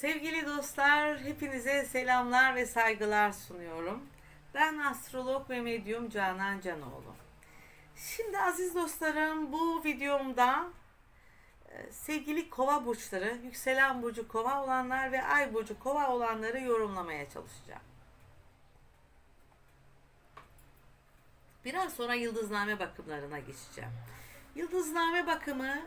Sevgili dostlar, hepinize selamlar ve saygılar sunuyorum. Ben astrolog ve medyum Canan Canoğlu. Şimdi aziz dostlarım bu videomda e, sevgili kova burçları, yükselen burcu kova olanlar ve ay burcu kova olanları yorumlamaya çalışacağım. Biraz sonra yıldızname bakımlarına geçeceğim. Yıldızname bakımı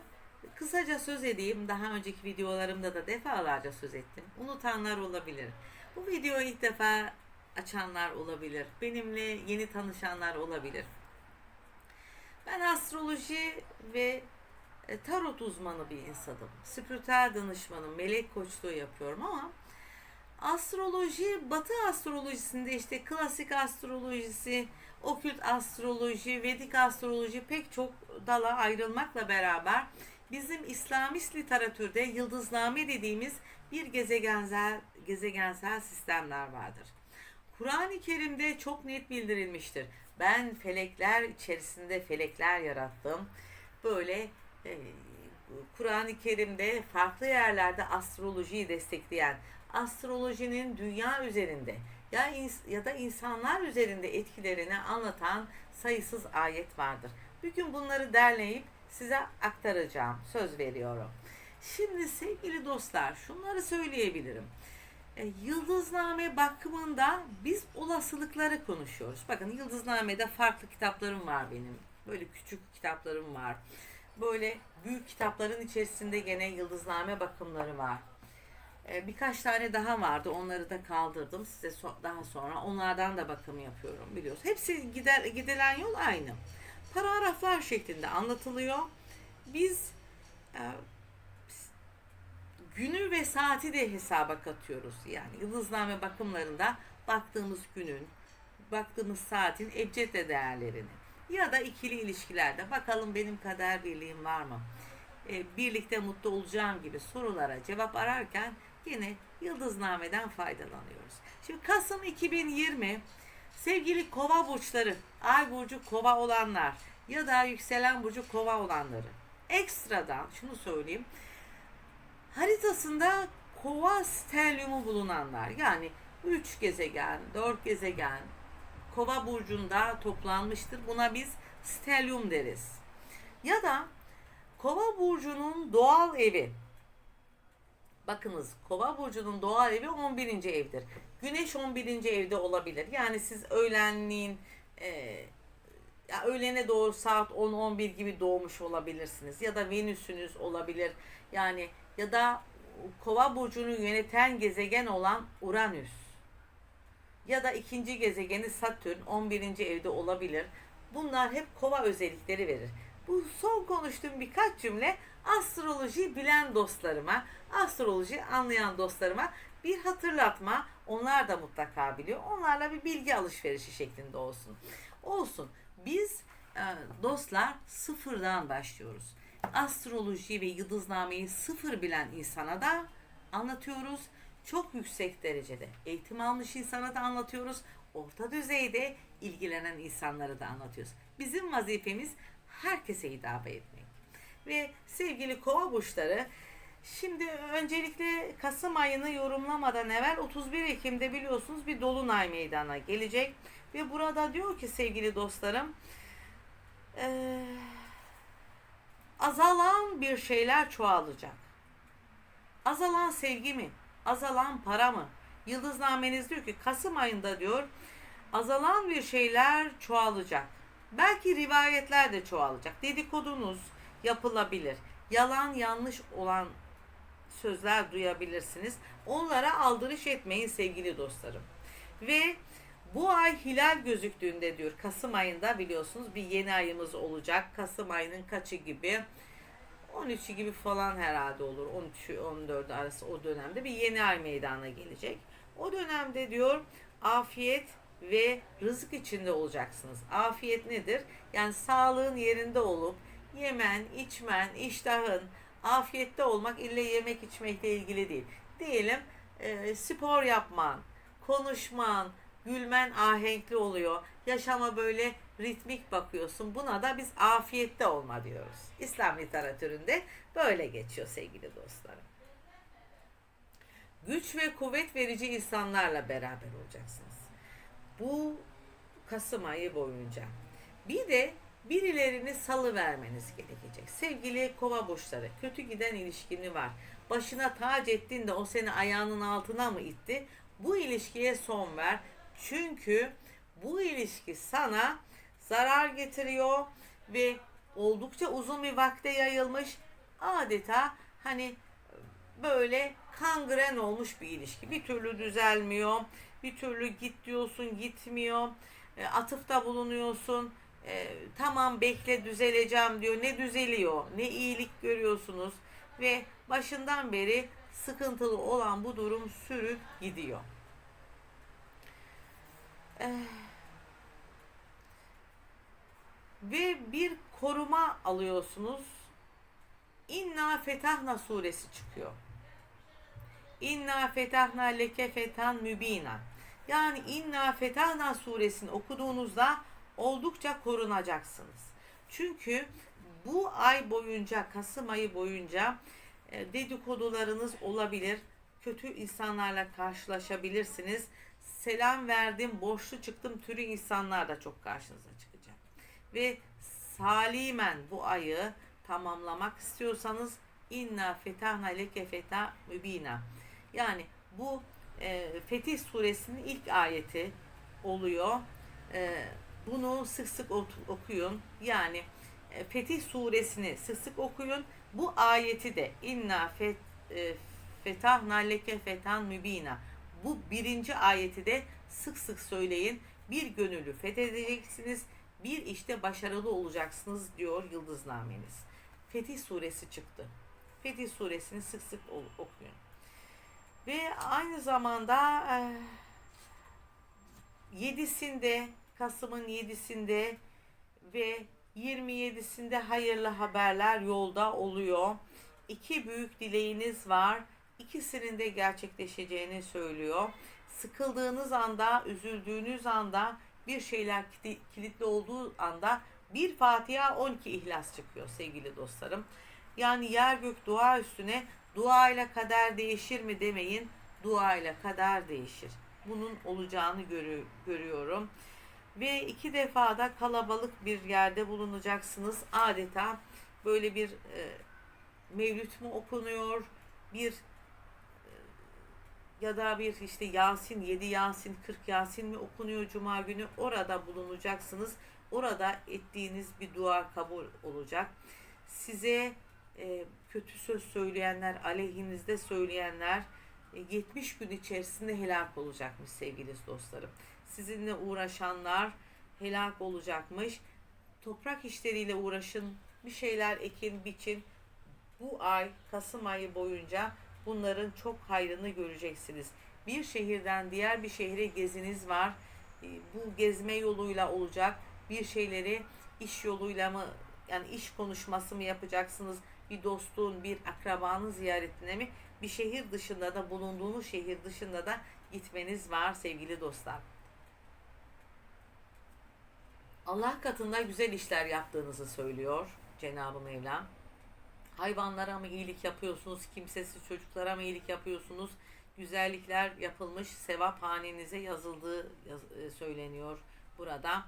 kısaca söz edeyim. Daha önceki videolarımda da defalarca söz ettim. Unutanlar olabilir. Bu videoyu ilk defa açanlar olabilir. Benimle yeni tanışanlar olabilir. Ben astroloji ve e, tarot uzmanı bir insanım. Spiritüel danışmanım, melek koçluğu yapıyorum ama astroloji, batı astrolojisinde işte klasik astrolojisi, okült astroloji, vedik astroloji pek çok dala ayrılmakla beraber bizim İslamist literatürde yıldızname dediğimiz bir gezegensel gezegensel sistemler vardır. Kur'an-ı Kerim'de çok net bildirilmiştir. Ben felekler içerisinde felekler yarattım. Böyle e, Kur'an-ı Kerim'de farklı yerlerde astrolojiyi destekleyen, astrolojinin dünya üzerinde ya, ins- ya da insanlar üzerinde etkilerini anlatan sayısız ayet vardır. Bugün bunları derleyip size aktaracağım. Söz veriyorum. Şimdi sevgili dostlar şunları söyleyebilirim. E, Yıldızname bakımında biz olasılıkları konuşuyoruz. Bakın Yıldızname'de farklı kitaplarım var benim. Böyle küçük kitaplarım var. Böyle büyük kitapların içerisinde gene Yıldızname bakımları var. E, birkaç tane daha vardı. Onları da kaldırdım. Size so- daha sonra onlardan da bakım yapıyorum biliyorsunuz. Hepsi gider gidilen yol aynı. Paragraflar şeklinde anlatılıyor. Biz e, günü ve saati de hesaba katıyoruz. Yani yıldızname bakımlarında baktığımız günün, baktığımız saatin ebced değerlerini ya da ikili ilişkilerde bakalım benim kader birliğim var mı? E, birlikte mutlu olacağım gibi sorulara cevap ararken yine yıldıznameden faydalanıyoruz. Şimdi Kasım 2020 sevgili kova burçları, ay burcu kova olanlar ya da yükselen burcu kova olanları ekstradan şunu söyleyeyim haritasında kova stelyumu bulunanlar yani 3 gezegen, 4 gezegen kova burcunda toplanmıştır. Buna biz stelyum deriz. Ya da kova burcunun doğal evi. Bakınız kova burcunun doğal evi 11. evdir. Güneş 11. evde olabilir. Yani siz öğlenliğin e, ya öğlene doğru saat 10-11 gibi doğmuş olabilirsiniz. Ya da Venüs'ünüz olabilir. Yani ya da kova burcunu yöneten gezegen olan Uranüs. Ya da ikinci gezegeni Satürn 11. evde olabilir. Bunlar hep kova özellikleri verir. Bu son konuştuğum birkaç cümle astroloji bilen dostlarıma, astroloji anlayan dostlarıma bir hatırlatma. Onlar da mutlaka biliyor. Onlarla bir bilgi alışverişi şeklinde olsun. Olsun. Biz e, dostlar sıfırdan başlıyoruz. Astroloji ve yıldıznameyi sıfır bilen insana da anlatıyoruz. Çok yüksek derecede eğitim almış insana da anlatıyoruz. Orta düzeyde ilgilenen insanlara da anlatıyoruz. Bizim vazifemiz herkese hitap etmek. Ve sevgili kova burçları Şimdi öncelikle Kasım ayını yorumlamadan evvel 31 Ekim'de biliyorsunuz bir dolunay meydana gelecek. Ve burada diyor ki sevgili dostlarım eee, azalan bir şeyler çoğalacak. Azalan sevgi mi? Azalan para mı? Yıldıznameniz diyor ki Kasım ayında diyor azalan bir şeyler çoğalacak. Belki rivayetler de çoğalacak. Dedikodunuz yapılabilir. Yalan yanlış olan sözler duyabilirsiniz. Onlara aldırış etmeyin sevgili dostlarım. Ve bu ay hilal gözüktüğünde diyor Kasım ayında biliyorsunuz bir yeni ayımız olacak. Kasım ayının kaçı gibi? 13'ü gibi falan herhalde olur. 13 14 arası o dönemde bir yeni ay meydana gelecek. O dönemde diyor afiyet ve rızık içinde olacaksınız. Afiyet nedir? Yani sağlığın yerinde olup yemen, içmen, iştahın, afiyette olmak ille yemek içmekle ilgili değil. Diyelim e, spor yapman, konuşman, gülmen ahenkli oluyor. Yaşama böyle ritmik bakıyorsun. Buna da biz afiyette olma diyoruz. İslam literatüründe böyle geçiyor sevgili dostlarım. güç ve kuvvet verici insanlarla beraber olacaksınız. Bu Kasım ayı boyunca. Bir de birilerini salı vermeniz gerekecek. Sevgili kova burçları, kötü giden ilişkini var. Başına tac ettin de o seni ayağının altına mı itti? Bu ilişkiye son ver. Çünkü bu ilişki sana zarar getiriyor ve oldukça uzun bir vakte yayılmış adeta hani böyle kangren olmuş bir ilişki. Bir türlü düzelmiyor. Bir türlü git diyorsun gitmiyor. E, atıfta bulunuyorsun. E, tamam bekle düzeleceğim diyor. Ne düzeliyor ne iyilik görüyorsunuz. Ve başından beri sıkıntılı olan bu durum sürüp gidiyor. Eh. Ve bir koruma alıyorsunuz. İnna Fetahna suresi çıkıyor. İnna fetahna leke fetan mübina. Yani İnna fetahna suresini okuduğunuzda oldukça korunacaksınız. Çünkü bu ay boyunca, Kasım ayı boyunca e, dedikodularınız olabilir. Kötü insanlarla karşılaşabilirsiniz. Selam verdim, borçlu çıktım türü insanlar da çok karşınıza çıkacak. Ve salimen bu ayı tamamlamak istiyorsanız inna fetahna leke feta mübina. Yani bu e, Fetih suresinin ilk ayeti oluyor. E, bunu sık sık okuyun. Yani e, Fetih suresini sık sık okuyun. Bu ayeti de inna fet, e, fetahna leke fetan mübina. Bu birinci ayeti de sık sık söyleyin. Bir gönüllü fethedeceksiniz. Bir işte başarılı olacaksınız diyor yıldıznameniz. Fetih suresi çıktı. Fetih suresini sık sık okuyun. Ve aynı zamanda e, 7'sinde Kasım'ın 7'sinde ve 27'sinde hayırlı haberler yolda oluyor. İki büyük dileğiniz var. İkisinin de gerçekleşeceğini söylüyor. Sıkıldığınız anda, üzüldüğünüz anda, bir şeyler kilitli olduğu anda bir Fatiha 12 ihlas çıkıyor sevgili dostlarım. Yani yer gök dua üstüne dua ile kader değişir mi demeyin. Dua ile kader değişir. Bunun olacağını görü görüyorum. Ve iki defa da kalabalık bir yerde bulunacaksınız. Adeta böyle bir e, mevlüt mü okunuyor, bir e, ya da bir işte Yasin, 7 Yasin, 40 Yasin mi okunuyor Cuma günü orada bulunacaksınız. Orada ettiğiniz bir dua kabul olacak. Size e, kötü söz söyleyenler, aleyhinizde söyleyenler e, 70 gün içerisinde helak olacakmış sevgili dostlarım. Sizinle uğraşanlar helak olacakmış. Toprak işleriyle uğraşın, bir şeyler ekin, biçin. Bu ay, Kasım ayı boyunca bunların çok hayrını göreceksiniz. Bir şehirden diğer bir şehre geziniz var. E, bu gezme yoluyla olacak. Bir şeyleri iş yoluyla mı yani iş konuşması mı yapacaksınız? bir dostluğun, bir akrabanın ziyaretine mi bir şehir dışında da bulunduğunuz şehir dışında da gitmeniz var sevgili dostlar. Allah katında güzel işler yaptığınızı söylüyor Cenab-ı Mevla. Hayvanlara mı iyilik yapıyorsunuz, kimsesiz çocuklara mı iyilik yapıyorsunuz? Güzellikler yapılmış, sevap hanenize yazıldığı yaz, e, söyleniyor burada.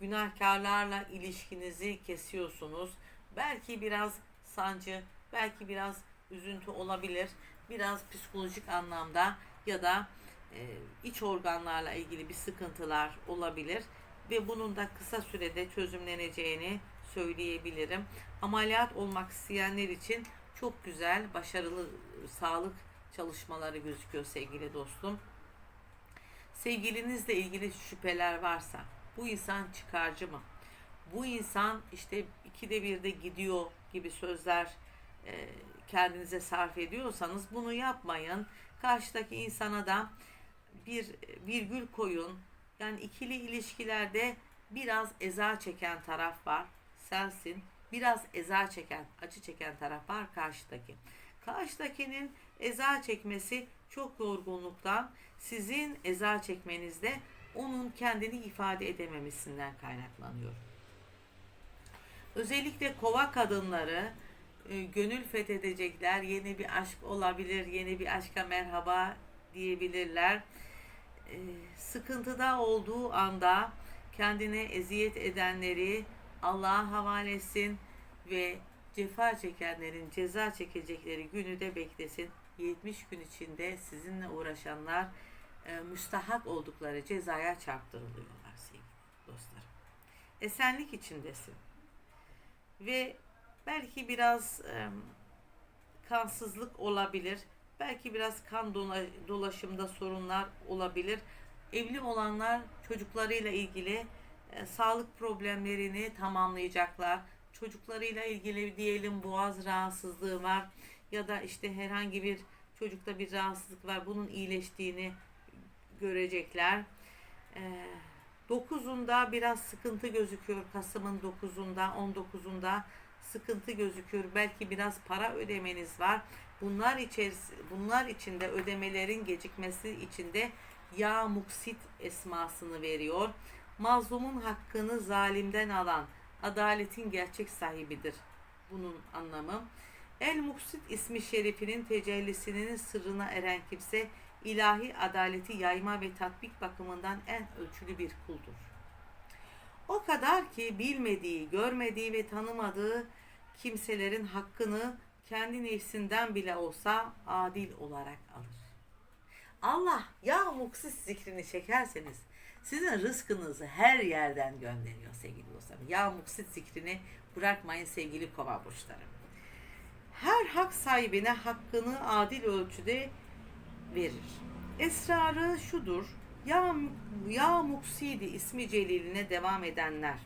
Günahkarlarla ilişkinizi kesiyorsunuz. Belki biraz sancı, belki biraz üzüntü olabilir. Biraz psikolojik anlamda ya da e, iç organlarla ilgili bir sıkıntılar olabilir ve bunun da kısa sürede çözümleneceğini söyleyebilirim. Ameliyat olmak isteyenler için çok güzel, başarılı sağlık çalışmaları gözüküyor sevgili dostum. Sevgilinizle ilgili şüpheler varsa bu insan çıkarcı mı? Bu insan işte ikide birde gidiyor gibi sözler e, kendinize sarf ediyorsanız bunu yapmayın. Karşıdaki insana da bir virgül koyun. Yani ikili ilişkilerde biraz eza çeken taraf var. Sensin. Biraz eza çeken, acı çeken taraf var karşıdaki. Karşıdakinin eza çekmesi çok yorgunluktan, sizin eza çekmenizde onun kendini ifade edememesinden kaynaklanıyor. Özellikle kova kadınları e, gönül fethedecekler. Yeni bir aşk olabilir, yeni bir aşka merhaba diyebilirler. E, sıkıntıda olduğu anda kendine eziyet edenleri Allah'a havale etsin ve cefa çekenlerin ceza çekecekleri günü de beklesin. 70 gün içinde sizinle uğraşanlar e, müstahak oldukları cezaya çarptırılıyorlar sevgili dostlarım. Esenlik içindesin. Ve belki biraz e, kansızlık olabilir. Belki biraz kan dola- dolaşımda sorunlar olabilir. Evli olanlar çocuklarıyla ilgili e, sağlık problemlerini tamamlayacaklar. Çocuklarıyla ilgili diyelim boğaz rahatsızlığı var ya da işte herhangi bir çocukta bir rahatsızlık var. Bunun iyileştiğini görecekler. E, 9'unda biraz sıkıntı gözüküyor. Kasım'ın 9'unda, 19'unda sıkıntı gözüküyor. Belki biraz para ödemeniz var. Bunlar içerisi, bunlar içinde ödemelerin gecikmesi içinde ya muksit esmasını veriyor. Mazlumun hakkını zalimden alan adaletin gerçek sahibidir. Bunun anlamı. El Muksit ismi şerifinin tecellisinin sırrına eren kimse ilahi adaleti yayma ve tatbik bakımından en ölçülü bir kuldur. O kadar ki bilmediği, görmediği ve tanımadığı kimselerin hakkını kendi nefsinden bile olsa adil olarak alır. Allah ya muksis zikrini çekerseniz sizin rızkınızı her yerden gönderiyor sevgili dostlarım. Ya muksit zikrini bırakmayın sevgili kova burçları. Her hak sahibine hakkını adil ölçüde verir. Esrarı şudur. Ya, ya muksidi ismi celiline devam edenler.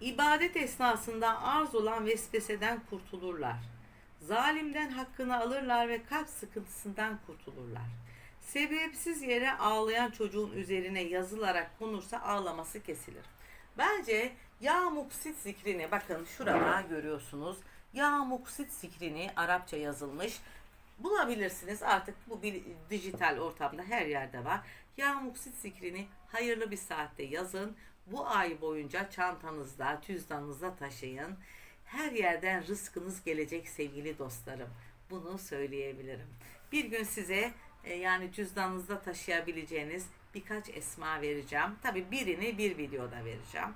İbadet esnasında arz olan vesveseden kurtulurlar. Zalimden hakkını alırlar ve kalp sıkıntısından kurtulurlar. Sebepsiz yere ağlayan çocuğun üzerine yazılarak konursa ağlaması kesilir. Bence ya muksit zikrini bakın şurada görüyorsunuz. Ya muksit zikrini Arapça yazılmış. Bulabilirsiniz artık bu bir dijital ortamda her yerde var. Ya muksit zikrini hayırlı bir saatte yazın. Bu ay boyunca çantanızda, cüzdanınızda taşıyın. Her yerden rızkınız gelecek sevgili dostlarım. Bunu söyleyebilirim. Bir gün size e, yani cüzdanınızda taşıyabileceğiniz birkaç esma vereceğim. Tabi birini bir videoda vereceğim.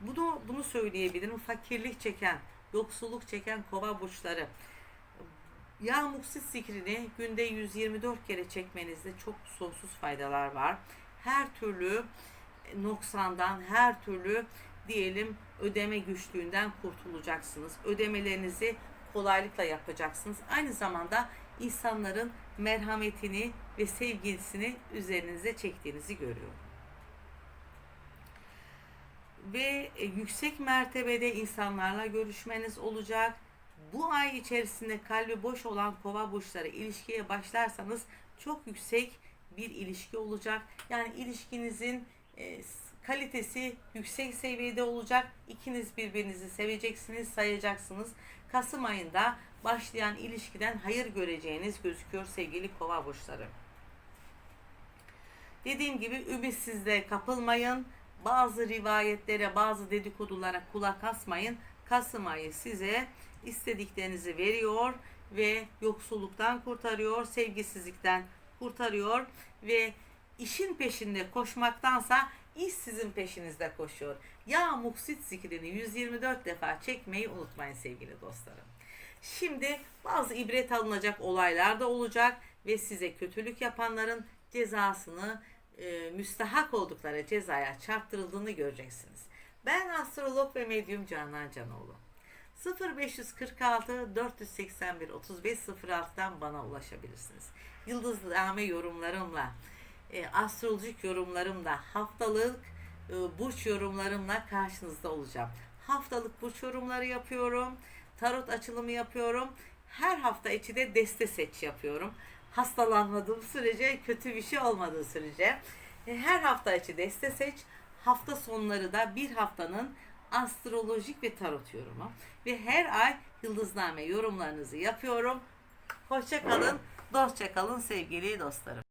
Bunu bunu söyleyebilirim. Fakirlik çeken, yoksulluk çeken kova burçları. Ya muksit zikrini günde 124 kere çekmenizde çok sonsuz faydalar var. Her türlü noksandan, her türlü diyelim ödeme güçlüğünden kurtulacaksınız. Ödemelerinizi kolaylıkla yapacaksınız. Aynı zamanda insanların merhametini ve sevgisini üzerinize çektiğinizi görüyorum. Ve e, yüksek mertebede insanlarla görüşmeniz olacak. Bu ay içerisinde kalbi boş olan kova burçları ilişkiye başlarsanız çok yüksek bir ilişki olacak. Yani ilişkinizin e, kalitesi yüksek seviyede olacak. İkiniz birbirinizi seveceksiniz, sayacaksınız. Kasım ayında başlayan ilişkiden hayır göreceğiniz gözüküyor sevgili kova burçları. Dediğim gibi ümitsizliğe kapılmayın. Bazı rivayetlere, bazı dedikodulara kulak asmayın. Kasım ayı size istediklerinizi veriyor ve yoksulluktan kurtarıyor, sevgisizlikten kurtarıyor ve işin peşinde koşmaktansa iş sizin peşinizde koşuyor. Ya muksit zikrini 124 defa çekmeyi unutmayın sevgili dostlarım. Şimdi bazı ibret alınacak olaylar da olacak ve size kötülük yapanların cezasını e, müstahak oldukları cezaya çarptırıldığını göreceksiniz. Ben astrolog ve medyum Canan Canoğlu. 0546 481 35 06'dan bana ulaşabilirsiniz. Yıldızname yorumlarımla, e, astrolojik yorumlarımla, haftalık e, burç yorumlarımla karşınızda olacağım. Haftalık burç yorumları yapıyorum. Tarot açılımı yapıyorum. Her hafta içi de deste seç yapıyorum. Hastalanmadığım sürece, kötü bir şey olmadığı sürece. E, her hafta içi deste seç. Hafta sonları da bir haftanın astrolojik ve tarot yorumu. Ve her ay yıldızname yorumlarınızı yapıyorum. Hoşça kalın, dostça kalın sevgili dostlarım.